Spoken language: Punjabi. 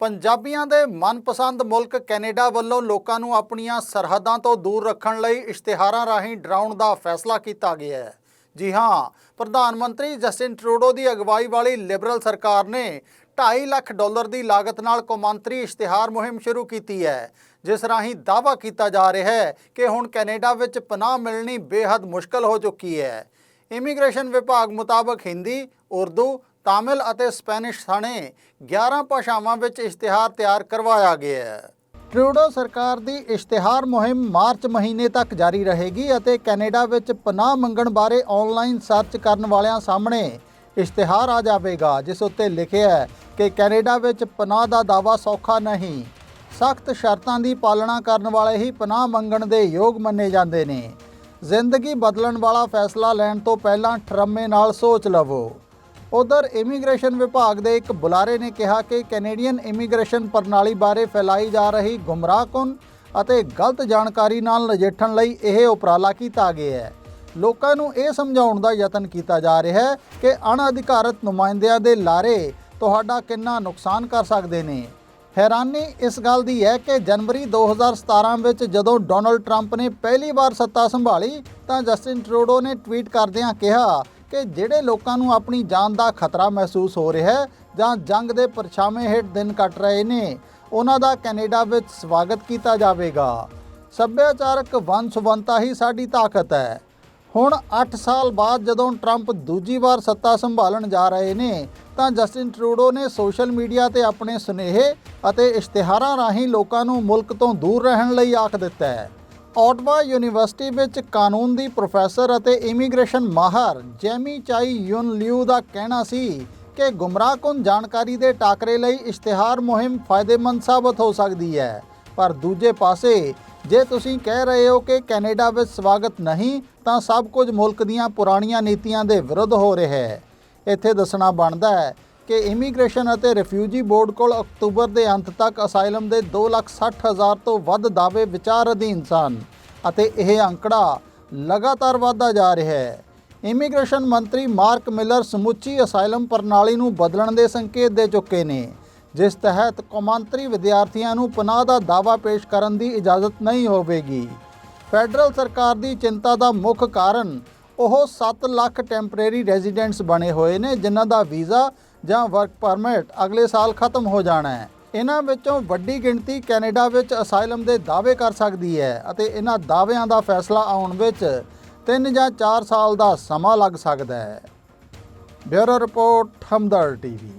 ਪੰਜਾਬੀਆਂ ਦੇ ਮਨਪਸੰਦ ਮੁਲਕ ਕੈਨੇਡਾ ਵੱਲੋਂ ਲੋਕਾਂ ਨੂੰ ਆਪਣੀਆਂ ਸਰਹੱਦਾਂ ਤੋਂ ਦੂਰ ਰੱਖਣ ਲਈ ਇਸ਼ਤਿਹਾਰਾਂ ਰਾਹੀਂ ਡਰਾਉਣ ਦਾ ਫੈਸਲਾ ਕੀਤਾ ਗਿਆ ਹੈ। ਜੀ ਹਾਂ, ਪ੍ਰਧਾਨ ਮੰਤਰੀ ਜਸਟਿਨ ਟਰੂਡੋ ਦੀ ਅਗਵਾਈ ਵਾਲੀ ਲਿਬਰਲ ਸਰਕਾਰ ਨੇ 2.5 ਲੱਖ ਡਾਲਰ ਦੀ ਲਾਗਤ ਨਾਲ ਕੌਮਾਂਤਰੀ ਇਸ਼ਤਿਹਾਰ ਮੁਹਿੰਮ ਸ਼ੁਰੂ ਕੀਤੀ ਹੈ, ਜਿਸ ਰਾਹੀਂ ਦਾਅਵਾ ਕੀਤਾ ਜਾ ਰਿਹਾ ਹੈ ਕਿ ਹੁਣ ਕੈਨੇਡਾ ਵਿੱਚ ਪਨਾਹ ਮਿਲਣੀ ਬੇहद ਮੁਸ਼ਕਲ ਹੋ ਚੁੱਕੀ ਹੈ। ਇਮੀਗ੍ਰੇਸ਼ਨ ਵਿਭਾਗ ਮੁਤਾਬਕ ਹਿੰਦੀ, ਉਰਦੂ ਤਾਮਿਲ ਅਤੇ ਸਪੈਨਿਸ਼ ਸਣੇ 11 ਭਾਸ਼ਾਵਾਂ ਵਿੱਚ ਇਸ਼ਤਿਹਾਰ ਤਿਆਰ ਕਰਵਾਇਆ ਗਿਆ ਹੈ। ਟਰੂਡੋ ਸਰਕਾਰ ਦੀ ਇਸ਼ਤਿਹਾਰ ਮੁਹਿੰਮ ਮਾਰਚ ਮਹੀਨੇ ਤੱਕ ਜਾਰੀ ਰਹੇਗੀ ਅਤੇ ਕੈਨੇਡਾ ਵਿੱਚ ਪਨਾਹ ਮੰਗਣ ਬਾਰੇ ਆਨਲਾਈਨ ਸਰਚ ਕਰਨ ਵਾਲਿਆਂ ਸਾਹਮਣੇ ਇਸ਼ਤਿਹਾਰ ਆ ਜਾਵੇਗਾ, ਜਿਸ ਉੱਤੇ ਲਿਖਿਆ ਹੈ ਕਿ ਕੈਨੇਡਾ ਵਿੱਚ ਪਨਾਹ ਦਾ ਦਾਅਵਾ ਸੌਖਾ ਨਹੀਂ। ਸਖਤ ਸ਼ਰਤਾਂ ਦੀ ਪਾਲਣਾ ਕਰਨ ਵਾਲੇ ਹੀ ਪਨਾਹ ਮੰਗਣ ਦੇ ਯੋਗ ਮੰਨੇ ਜਾਂਦੇ ਨੇ। ਜ਼ਿੰਦਗੀ ਬਦਲਣ ਵਾਲਾ ਫੈਸਲਾ ਲੈਣ ਤੋਂ ਪਹਿਲਾਂ ਠਰਮੇ ਨਾਲ ਸੋਚ ਲਵੋ। ਉਧਰ ਇਮੀਗ੍ਰੇਸ਼ਨ ਵਿਭਾਗ ਦੇ ਇੱਕ ਬੁਲਾਰੇ ਨੇ ਕਿਹਾ ਕਿ ਕੈਨੇਡੀਅਨ ਇਮੀਗ੍ਰੇਸ਼ਨ ਪ੍ਰਣਾਲੀ ਬਾਰੇ ਫੈਲਾਈ ਜਾ ਰਹੀ ਗੁੰਮਰਾਹਕੁਨ ਅਤੇ ਗਲਤ ਜਾਣਕਾਰੀ ਨਾਲ ਨਜਿੱਠਣ ਲਈ ਇਹ ਉਪਰਾਲਾ ਕੀਤਾ ਗਿਆ ਹੈ। ਲੋਕਾਂ ਨੂੰ ਇਹ ਸਮਝਾਉਣ ਦਾ ਯਤਨ ਕੀਤਾ ਜਾ ਰਿਹਾ ਹੈ ਕਿ ਅਣਅਧਿਕਾਰਤ ਨੁਮਾਇੰਦਿਆਂ ਦੇ ਲਾਰੇ ਤੁਹਾਡਾ ਕਿੰਨਾ ਨੁਕਸਾਨ ਕਰ ਸਕਦੇ ਨੇ। ਹੈਰਾਨੀ ਇਸ ਗੱਲ ਦੀ ਹੈ ਕਿ ਜਨਵਰੀ 2017 ਵਿੱਚ ਜਦੋਂ ਡੋਨਲਡ ਟਰੰਪ ਨੇ ਪਹਿਲੀ ਵਾਰ ਸੱਤਾ ਸੰਭਾਲੀ ਤਾਂ ਜਸਟਿਨ ਟਰੂਡੋ ਨੇ ਟਵੀਟ ਕਰਦਿਆਂ ਕਿਹਾ ਕਿ ਜਿਹੜੇ ਲੋਕਾਂ ਨੂੰ ਆਪਣੀ ਜਾਨ ਦਾ ਖਤਰਾ ਮਹਿਸੂਸ ਹੋ ਰਿਹਾ ਹੈ ਜਾਂ ਜੰਗ ਦੇ ਪਰਛਾਵੇਂ ਹੇਠ ਦਿਨ ਕੱਟ ਰਹੇ ਨੇ, ਉਹਨਾਂ ਦਾ ਕੈਨੇਡਾ ਵਿੱਚ ਸਵਾਗਤ ਕੀਤਾ ਜਾਵੇਗਾ। ਸੱਭਿਆਚਾਰਕ ਵੰਸ਼ਵੰਤਾ ਹੀ ਸਾਡੀ ਤਾਕਤ ਹੈ। ਹੁਣ 8 ਸਾਲ ਬਾਅਦ ਜਦੋਂ ਟਰੰਪ ਦੂਜੀ ਵਾਰ ਸੱਤਾ ਸੰਭਾਲਣ ਜਾ ਰਹੇ ਨੇ, ਤਾਂ ਜਸਟਿਨ ਟਰੂਡੋ ਨੇ ਸੋਸ਼ਲ ਮੀਡੀਆ ਤੇ ਆਪਣੇ ਸੁਨੇਹੇ ਅਤੇ ਇਸ਼ਤਿਹਾਰਾਂ ਰਾਹੀਂ ਲੋਕਾਂ ਨੂੰ ਮੁਲਕ ਤੋਂ ਦੂਰ ਰਹਿਣ ਲਈ ਆਖ ਦਿੱਤਾ ਹੈ। ਆਟਵਾ ਯੂਨੀਵਰਸਿਟੀ ਵਿੱਚ ਕਾਨੂੰਨ ਦੀ ਪ੍ਰੋਫੈਸਰ ਅਤੇ ਇਮੀਗ੍ਰੇਸ਼ਨ ਮਾਹਰ ਜੈਮੀ ਚਾਈ ਯੁਨ ਲਿਊ ਦਾ ਕਹਿਣਾ ਸੀ ਕਿ ਗੁੰਮਰਾਹਕੁੰਨ ਜਾਣਕਾਰੀ ਦੇ ਟਾਕਰੇ ਲਈ ਇਸ਼ਤਿਹਾਰ ਮੁਹਿੰਮ ਫਾਇਦੇਮੰਦ ਸਾਬਤ ਹੋ ਸਕਦੀ ਹੈ। ਪਰ ਦੂਜੇ ਪਾਸੇ ਜੇ ਤੁਸੀਂ ਕਹਿ ਰਹੇ ਹੋ ਕਿ ਕੈਨੇਡਾ ਵਿੱਚ ਸਵਾਗਤ ਨਹੀਂ ਤਾਂ ਸਭ ਕੁਝ ਮੁਲਕ ਦੀਆਂ ਪੁਰਾਣੀਆਂ ਨੀਤੀਆਂ ਦੇ ਵਿਰੁੱਧ ਹੋ ਰਿਹਾ ਹੈ। ਇੱਥੇ ਦੱਸਣਾ ਬਣਦਾ ਹੈ ਕਿ ਇਮੀਗ੍ਰੇਸ਼ਨ ਅਤੇ ਰਿਫਿਊਜੀ ਬੋਰਡ ਕੋਲ ਅਕਤੂਬਰ ਦੇ ਅੰਤ ਤੱਕ ਅਸਾਈਲਮ ਦੇ 2,60,000 ਤੋਂ ਵੱਧ ਦਾਅਵੇ ਵਿਚਾਰ ਅਧੀਨ ਸਨ। ਅਤੇ ਇਹ ਅੰਕੜਾ ਲਗਾਤਾਰ ਵਧਦਾ ਜਾ ਰਿਹਾ ਹੈ। ਇਮੀਗ੍ਰੇਸ਼ਨ ਮੰਤਰੀ ਮਾਰਕ ਮਿਲਰ ਸਮੁੱਚੀ ਅਸਾਈਲਮ ਪ੍ਰਣਾਲੀ ਨੂੰ ਬਦਲਣ ਦੇ ਸੰਕੇਤ ਦੇ ਚੁੱਕੇ ਨੇ, ਜਿਸ ਤਹਿਤ ਕੌਮਾਂਤਰੀ ਵਿਦਿਆਰਥੀਆਂ ਨੂੰ ਪਨਾਹ ਦਾ ਦਾਅਵਾ ਪੇਸ਼ ਕਰਨ ਦੀ ਇਜਾਜ਼ਤ ਨਹੀਂ ਹੋਵੇਗੀ। ਫੈਡਰਲ ਸਰਕਾਰ ਦੀ ਚਿੰਤਾ ਦਾ ਮੁੱਖ ਕਾਰਨ ਉਹ 7 ਲੱਖ ਟੈਂਪਰੇਰੀ ਰੈਜ਼ੀਡੈਂਟਸ ਬਣੇ ਹੋਏ ਨੇ, ਜਿਨ੍ਹਾਂ ਦਾ ਵੀਜ਼ਾ ਜਾਂ ਵਰਕ ਪਰਮਿਟ ਅਗਲੇ ਸਾਲ ਖਤਮ ਹੋ ਜਾਣਾ ਹੈ। ਇਹਨਾਂ ਵਿੱਚੋਂ ਵੱਡੀ ਗਿਣਤੀ ਕੈਨੇਡਾ ਵਿੱਚ ਅਸਾਈਲਮ ਦੇ ਦਾਅਵੇ ਕਰ ਸਕਦੀ ਹੈ ਅਤੇ ਇਹਨਾਂ ਦਾਅਵਿਆਂ ਦਾ ਫੈਸਲਾ ਆਉਣ ਵਿੱਚ 3 ਜਾਂ 4 ਸਾਲ ਦਾ ਸਮਾਂ ਲੱਗ ਸਕਦਾ ਹੈ। Bureau report Hamdard TV.